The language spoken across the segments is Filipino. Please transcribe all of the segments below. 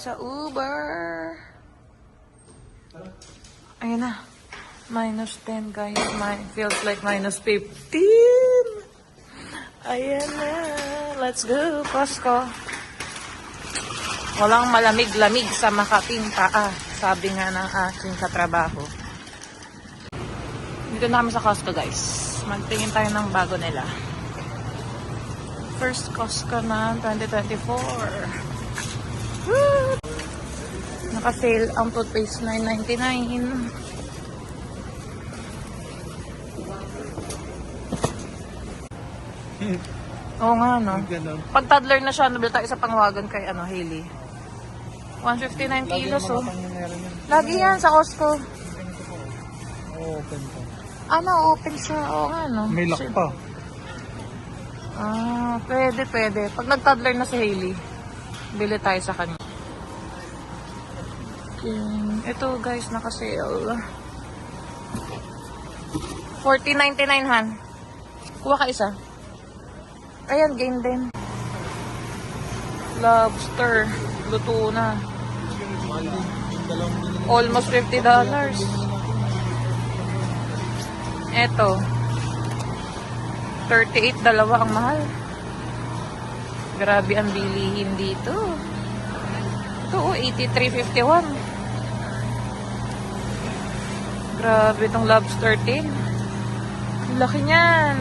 sa Uber. Ayun na. Minus 10 guys. My, feels like minus 15. Ayan na. Let's go, Costco. Walang malamig-lamig sa Makaping paa. Sabi nga ng aking katrabaho. Dito na kami sa Costco guys. Magtingin tayo ng bago nila. First Costco na 2024. Naka-sale ang toothpaste 9.99. Oo nga, no? Pag toddler na siya, nabili tayo sa pangwagon kay ano, Hailey. 159 kilos, oh. Lagi yan sa Costco. Open pa. Ano, open siya. Oo nga, no? May lock pa. Ah, pwede, pwede. Pag nag-toddler na si Hailey, bili tayo sa kanya. Okay. Ito, guys, naka-sale. 40.99 han. Kuha ka isa. Ayan, game din. Lobster. Luto na. Almost $50. Eto. 38 dalawa ang mahal. Grabe ang bilihin dito. Ito, oh, 83.51. Grabe itong lobster tin. Laki niyan.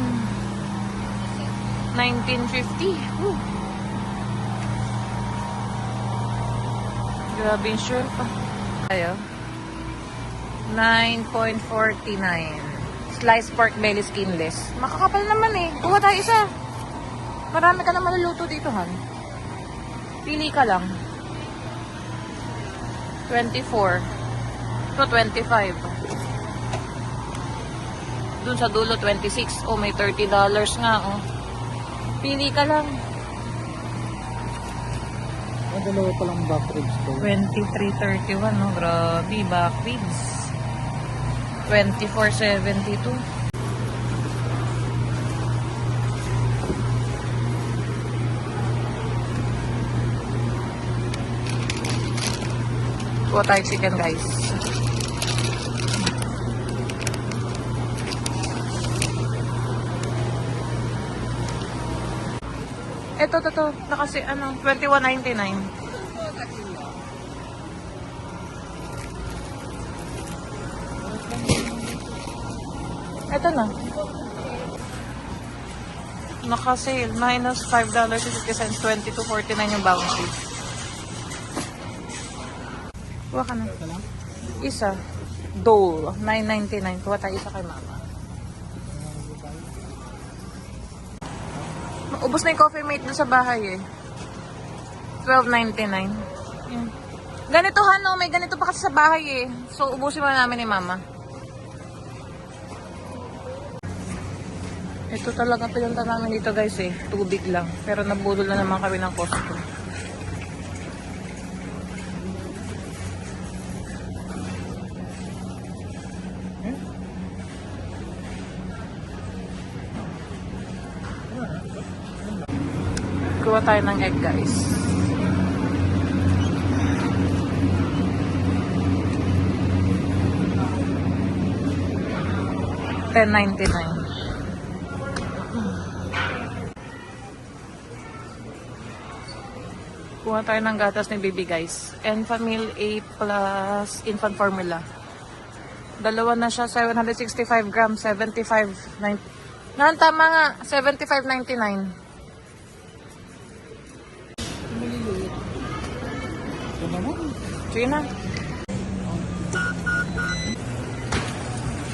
1950. Woo. Grabe yung shrimp pa. Ayo. 9.49. Sliced pork belly skinless. Makakapal naman eh. Kuha tayo isa. Marami ka na maluluto dito, Han. Pili ka lang. 24. To 25. Dun sa dulo, 26. Oh, may $30 nga, oh. Pili ka lang. Ang dalawa palang back ribs ko. 23.31, no? Grabe, back ribs. 24.72. Kuha tayo chicken, guys. Ito, to, to. Nakasi, ano, 21.99. Ito na. Naka-sale. Minus $5.50. 22.49 yung bounty. Kuha ka na. Isa. Dole. 9.99. Kuha tayo isa kay mama. Ubus na yung coffee mate dun sa bahay eh. 12.99. Yan. Ganito Hano, may ganito pa kasi sa bahay eh. So, ubusin mo namin ni mama. Ito talaga pinunta namin dito guys eh. Tubig lang. Pero nabudol na naman kami ng Costco. Kuha tayo ng egg guys. Ten ninety nine. Kuha tayo ng gatas ni Baby guys. Enfamil A plus infant formula. Dalawa na siya, 765 grams, 75, 9. Nan, tama nga, 75.99. Sige na.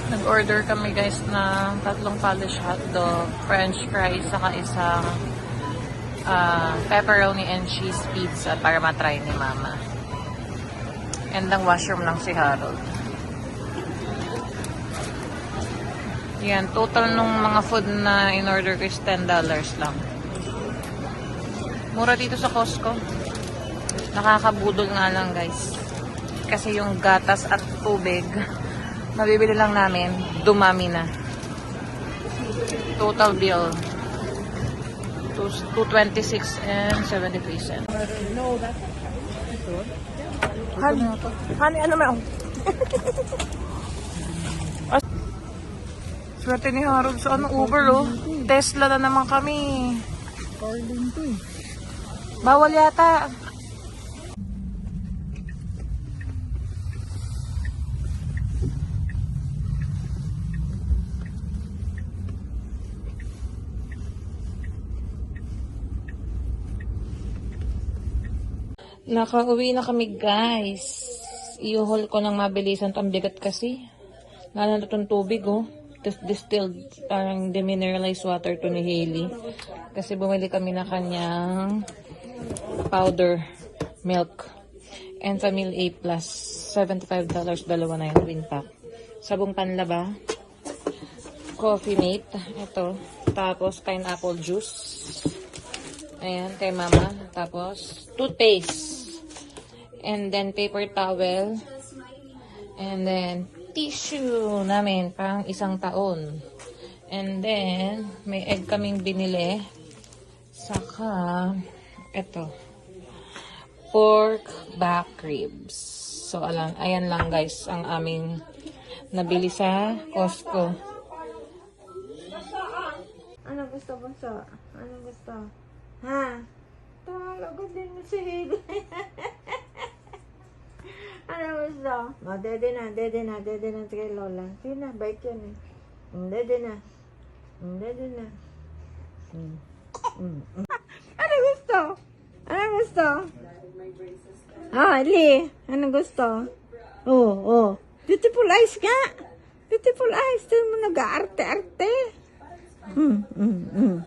Nag-order kami guys ng tatlong polish hotdog, french fries, saka isang ah, pepperoni and cheese pizza para matry ni mama. And ang washroom lang si Harold. Yan, total nung mga food na in-order ko is $10 lang. Mura dito sa Costco. Nakakabudol nga lang guys. Kasi yung gatas at tubig, mabibili lang namin, dumami na. Total bill, 226 and 73 cents. Honey, honey, ano mo? Swerte ni Harold sa ano, Uber, oh. Tesla na naman kami. Eh. Bawal yata. Nakauwi na kami, guys. Iuhol ko ng mabilisan. Ang bigat kasi. Lalo na itong tubig, oh. Tapos distilled, parang demineralized water to ni Hailey. Kasi bumili kami na kanyang powder milk. And Family A plus. $75 dalawa na yung twin pack. Sabong panlaba. Coffee mate. Ito. Tapos pineapple juice. Ayan, kay mama. Tapos, toothpaste. And then, paper towel. And then, tissue namin. Parang isang taon. And then, may egg kaming binili. Saka, eto. Pork back ribs. So, alam, ayan lang guys, ang aming nabili sa Costco. Ano gusto sa? Ano gusto? Ha? Talagot din mo si Hailey. Ano gusto? O, dede na, dede na, dede na kay Lola. Sige na, bait yan eh. Mm, Dede na. Mm, Dede na. Mm. Ano gusto? Ano gusto? Ah, Lee. Ano gusto? Oh, oh. Beautiful eyes nga. Beautiful eyes. Tingnan mo nag-aarte-arte. Mm, mm, mm.